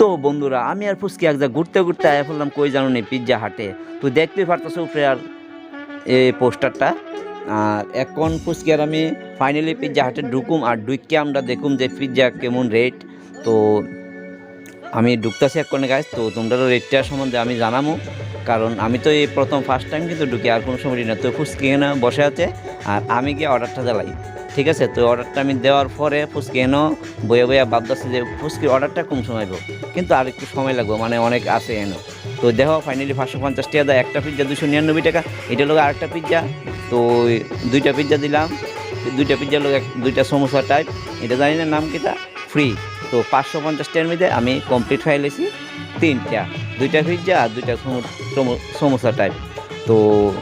তো বন্ধুরা, আমি আর ফুসকি এক ঘুরতে ঘুরতে আয়া ফেললাম কই জানো নি পিৎজা হাটে। তো দেখতেই পারতেছো উপরে আর এই পোস্টারটা। আর এখন ফুসকি আর আমি ফাইনালি পিৎজা হাটে ঢুকুম, আর ঢুকে আমরা দেখুম যে পিৎজা কেমন রেট তো আমি ঢুকতেছি এক্ষণে গাছ তো তোমরা রেটটা সম্বন্ধে আমি জানামো। কারণ আমি তো এই প্রথম ফার্স্ট টাইম কিন্তু ঢুকি, আর কোনো সময় না। তো ফুসকি এখানে বসে আছে, আর আমি গিয়ে অর্ডারটা জ্বালাই। ঠিক আছে, তো অর্ডারটা আমি দেওয়ার পরে ফুসকি এনো, বইয়া বইয়া ভাবতেছে যে ফুসকির অর্ডারটা কম সময় দেবো। কিন্তু আর একটু সময় লাগবে মানে অনেক আছে এনো। তো দেখো ফাইনালি পাঁচশো পঞ্চাশ টাকা দেয়, একটা পিজ্জা দুশো নিরানব্বই টাকা, এটা লোক আরেকটা পিজ্জা তো দুইটা পিজ্জা দিলাম, দুইটা পিজ্জা লোক দুইটা সমোসা টাইপ এটা জানি না নাম কিটা ফ্রি তো পাঁচশো পঞ্চাশ টাকার মধ্যে আমি কমপ্লিট হয়ে গেছি তিনটা, দুইটা পিজ্জা আর দুইটা সমো- সমো- সমোসা টাইপ তো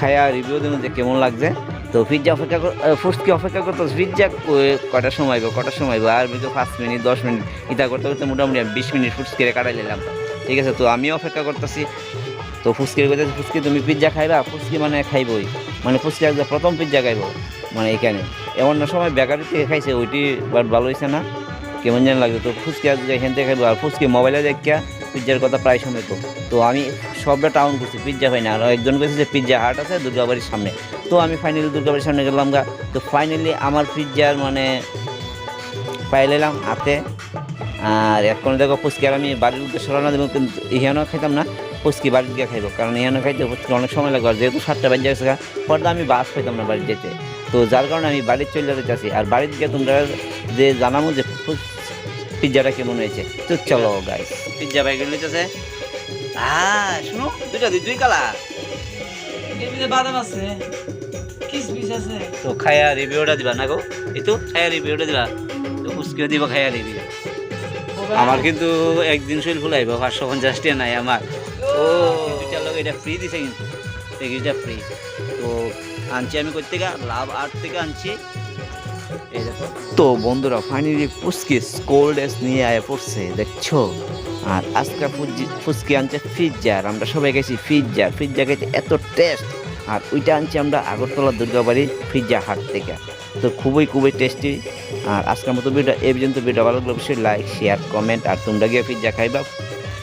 খায়া রিভিউ দেবো যে কেমন লাগছে। তো পিজ্জা অপেক্ষা ফুসকি অপেক্ষা করতো পিজ্জা কটার সময় কটার সময় আর বিকেল পাঁচ মিনিট, দশ মিনিট ইটা করতে করতে মোটামুটি আমি বিশ মিনিট ফুচকিরে কাটাই নিলাম। ঠিক আছে, তো আমিও অপেক্ষা করতেছি। তো ফুচকির কথা ফুচকি তুমি পিজ্জা খাইবা ফুচকি মানে খাইবই। মানে ফুচকি একদম প্রথম পিজ্জা খাইবো মানে এখানে। এমন সময় বেকারি থেকে খাইছে, ওইটি ভালো হয়েছে না। কেমন যেন লাগছে, তো ফুচকি আজকে এখান থেকে খাইবো, আর ফুচকি মোবাইলে দেখা পিজ্জার কথা প্রায় সময় তো। তো আমি সবটা টাউন করছি পিজ্জা হয় না। আর একজন কইছে যে পিজ্জা হাট আছে দুর্গাবাড়ির সামনে। তো আমি ফাইনালি দুর্গাবাড়ির সামনে গেলাম গা। তো ফাইনালি আমার পিজ্জার মানে পাইলাম হাতে। আর এখন দেখো ফুচকি আর আমি বাড়ির উদ্দেশ্যে রওনা দেবো, কিন্তু ইহানো খাইতাম না। ফুচকি বাড়ির গিয়ে খাইবো, কারণ ইহানো খাইতে ফুচকি অনেক সময় লাগবে। আর যেহেতু সাতটা বাজে গেছে পরে আমি বাস পাইতাম না বাড়ি যেতে তো যার কারণে আমি বাড়ির চলে যেতে চাচ্ছি। আর বাড়ির গিয়ে তোমরা যে জানাব যে পিজ্জাটা কেমন হয়েছে? তো চলো গাইস পিজ্জা বাইক নিতেছে হ্যাঁ শুনো দুইটা দুই দুই কালার বাদাম আছে কিসমিস আছে। তো খায়া রিভিউটা দিবা না গো? এই তো খায়া রিভিউটা দিবা। তো ফুচকিও দিব খায়া রিভিউ আমার কিন্তু একদিন শরীর ফুলাইব পাঁচশো পঞ্চাশ টাকা নাই আমার। ও দুইটা লোক এটা ফ্রি দিছে কিন্তু। প্যাকেজটা ফ্রি তো আনছি আমি গা লাভ আর্ট থেকে আনছি। তো বন্ধুরা ফাইনালি ফুচকি কোল্ড এস নিয়ে আয় পড়ছে, দেখছ? আর আজকে ফুচকি আনছে ফিজ্জার আমরা সবাই গেছি ফিজ্জা ফিজ্জা খেতে এত টেস্ট আর ওইটা আনছি আমরা আগরতলা দুর্গাবাড়ি ফিজ্জা হাট থেকে। তো খুবই খুবই টেস্টি আর আজকের মতো ভিডিও এই পর্যন্ত ভিডিও ভালো লাগলে অবশ্যই লাইক শেয়ার কমেন্ট আর তোমরা গিয়ে পিজ্জা খাইবা।